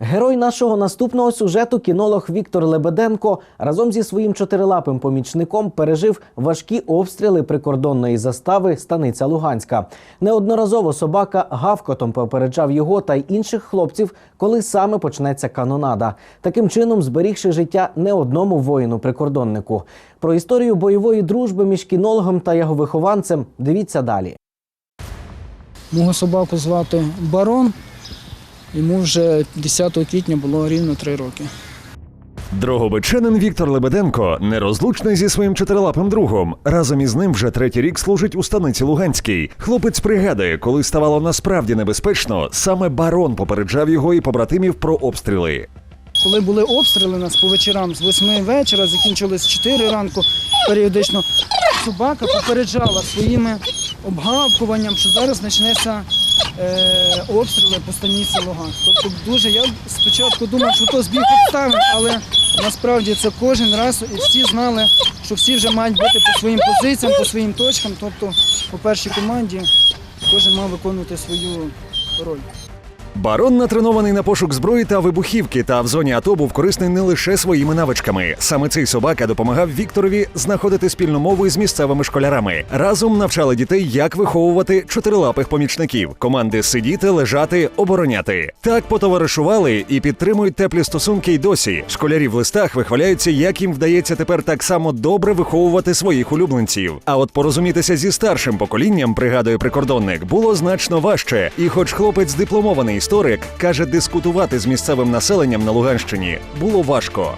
Герой нашого наступного сюжету, кінолог Віктор Лебеденко, разом зі своїм чотирилапим помічником пережив важкі обстріли прикордонної застави Станиця Луганська. Неодноразово собака гавкотом попереджав його та й інших хлопців, коли саме почнеться канонада. Таким чином, зберігши життя не одному воїну-прикордоннику. Про історію бойової дружби між кінологом та його вихованцем дивіться далі. Мого собаку звати Барон. Йому вже 10 квітня було рівно 3 роки. Дрогобичанин Віктор Лебеденко нерозлучний зі своїм чотирилапим другом. Разом із ним вже третій рік служить у станиці Луганській. Хлопець пригадує, коли ставало насправді небезпечно, саме барон попереджав його і побратимів про обстріли. Коли були обстріли нас по вечорам з 8 вечора, закінчились з 4 ранку, періодично собака попереджала своїми обгавкуванням, що зараз почнеться обстріли по станиці Луганськ. Тобто дуже я спочатку думав, що то збіг обставин, але насправді це кожен раз і всі знали, що всі вже мають бути по своїм позиціям, по своїм точкам. Тобто по першій команді кожен мав виконувати свою роль. Барон натренований на пошук зброї та вибухівки, та в зоні АТО був корисний не лише своїми навичками. Саме цей собака допомагав Вікторові знаходити спільну мову із місцевими школярами. Разом навчали дітей, як виховувати чотирилапих помічників, команди сидіти, лежати, обороняти. Так потоваришували і підтримують теплі стосунки й досі. Школярі в листах вихваляються, як їм вдається тепер так само добре виховувати своїх улюбленців. А от порозумітися зі старшим поколінням, пригадує прикордонник, було значно важче. І, хоч хлопець дипломований історик, каже, дискутувати з місцевим населенням на Луганщині було важко.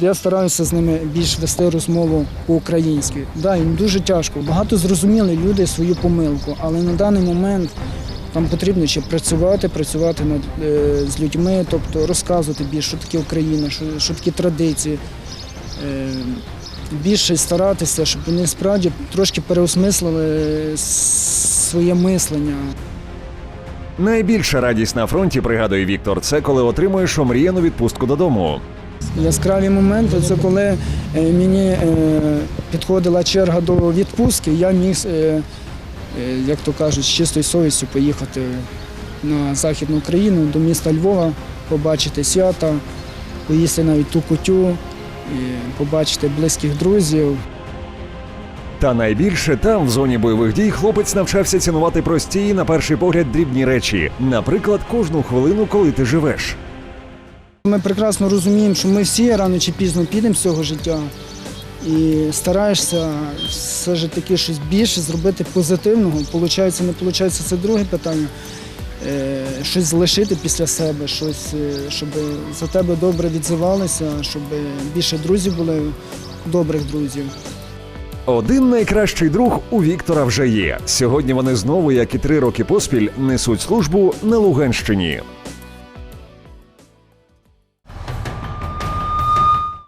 Я стараюся з ними більш вести розмову по-українськи. Да, їм дуже тяжко. Багато зрозуміли люди свою помилку, але на даний момент там потрібно ще працювати, працювати над, е, з людьми, тобто розказувати більше, що таке Україна, що, що такі традиції. Е, більше старатися, щоб вони справді трошки переосмислили своє мислення. Найбільша радість на фронті, пригадує Віктор, це коли отримуєш омріяну відпустку додому. Яскраві моменти це коли е, мені е, підходила черга до відпустки, я міг, е, як то кажуть, з чистою совістю поїхати на Західну Україну до міста Львова, побачити свята, поїсти навіть ту кутю, побачити близьких друзів. Та найбільше там, в зоні бойових дій, хлопець навчався цінувати прості і, на перший погляд, дрібні речі. Наприклад, кожну хвилину, коли ти живеш. Ми прекрасно розуміємо, що ми всі рано чи пізно підемо з цього життя. І стараєшся все ж таки щось більше зробити позитивного. Получається, не виходить, це друге питання. Е, Щось залишити після себе, щось, е, щоб за тебе добре відзивалися, щоб більше друзів були, добрих друзів. Один найкращий друг у Віктора вже є. Сьогодні вони знову, як і три роки поспіль, несуть службу на Луганщині.